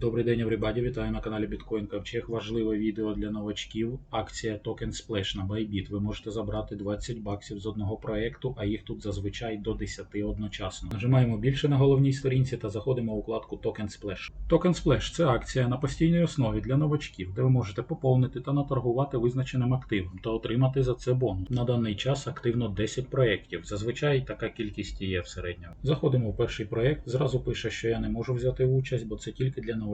Добрий день, everybody. Вітаю на каналі Bitcoin Ковчег. Важливе відео для новачків. Акція Token Splash на Bybit. Ви можете забрати 20 баксів з одного проекту, а їх тут зазвичай до 10 одночасно. Нажимаємо більше на головній сторінці та заходимо у вкладку Token Splash. Token Splash це акція на постійній основі для новачків, де ви можете поповнити та наторгувати визначеним активом та отримати за це бонус. На даний час активно 10 проєктів. Зазвичай така кількість є в середньому. Заходимо у перший проєкт. Зразу пише, що я не можу взяти участь, бо це тільки для новачків.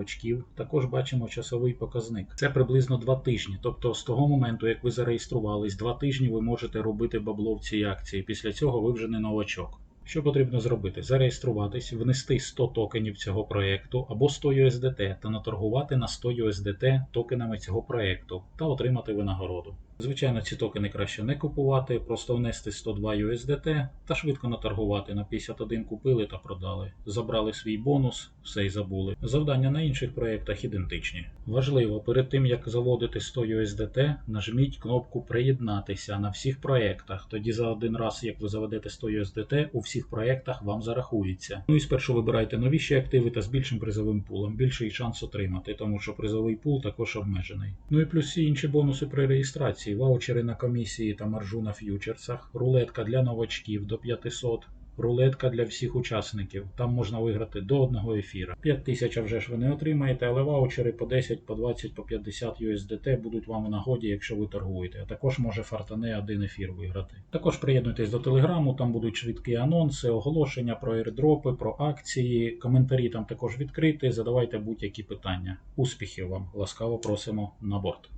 Також бачимо часовий показник. Це приблизно 2 тижні. Тобто з того моменту, як ви зареєструвались, 2 тижні ви можете робити бабло в цій акції. Після цього ви вже не новачок. Що потрібно зробити? Зареєструватись, внести 100 токенів цього проєкту або 100 USDT та наторгувати на 100 USDT токенами цього проєкту та отримати винагороду. Звичайно, ці токени краще не купувати, просто внести 102 USDT та швидко наторгувати. На 51 купили та продали. Забрали свій бонус, все й забули. Завдання на інших проєктах ідентичні. Важливо, перед тим як заводити 100 USDT, нажміть кнопку Приєднатися на всіх проєктах. Тоді за один раз, як ви заведете 100 USDT, у всіх проєктах вам зарахується. Ну і спершу вибирайте новіші активи та з більшим призовим пулом. Більший шанс отримати, тому що призовий пул також обмежений. Ну і плюс всі інші бонуси при реєстрації, ваучери на комісії та маржу на ф'ючерсах, рулетка для новачків до 500. Рулетка для всіх учасників. Там можна виграти до одного ефіра. 5 тисяч вже ж ви не отримаєте, але ваучери по 10, по 20, по 50 USDT будуть вам у нагоді, якщо ви торгуєте. А також може фартане один ефір виграти. Також приєднуйтесь до телеграму, там будуть швидкі анонси, оголошення про airdропи, про акції. Коментарі там також відкриті. Задавайте будь-які питання. Успіхів вам! Ласкаво просимо на борт.